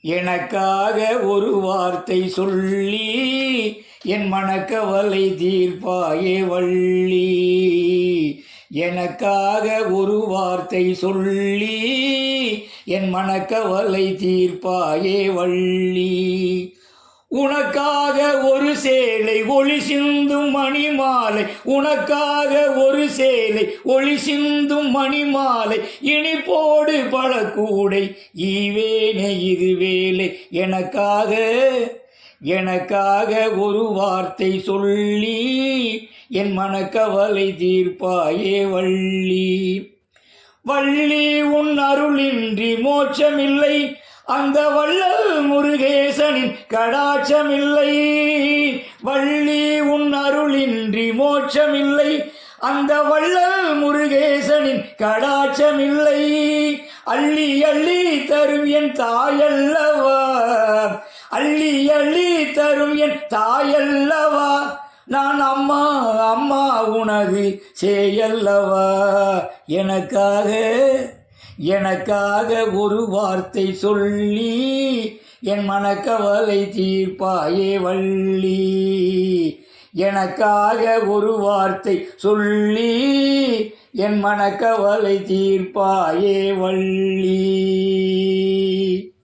எனக்காக ஒரு வார்த்தை சொல்லி என் மனக்கவலை தீர்ப்பாயே வள்ளி. எனக்காக ஒரு வார்த்தை சொல்லி என் மனக்கவலை தீர்ப்பாயே வள்ளி. உனக்காக ஒரு சேலை ஒளி சிந்தும் மணிமாலை. உனக்காக ஒரு சேலை ஒளி சிந்தும் மணிமாலை. இனிப்போடு பல கூடை ஈவேனே இது வேலை. எனக்காக எனக்காக ஒரு வார்த்தை சொல்லி என் மனக்கவலை தீர்ப்பாயே வள்ளி. வள்ளி உன் அருளின்றி மோட்சமில்லை. அந்த வள்ளல் முருகேசனின் கடாட்சமில்லை. வள்ளி உன் அருளின்றி மோட்சமில்லை. அந்த வள்ளல் முருகேசனின் கடாட்சமில்லை. அள்ளி அள்ளி தரும் என் தாயல்லவா? அள்ளி அள்ளி தரும் என் தாயல்லவா? நான் அம்மா அம்மா உனது செய்யல்லவா எனக்காக எனக்காக ஒரு வார்த்தை சொல்லி என் மனக்கவலை தீர்ப்பாயே வள்ளி. எனக்காக ஒரு வார்த்தை சொல்லி என் மனக்கவலை தீர்ப்பாயே வள்ளி.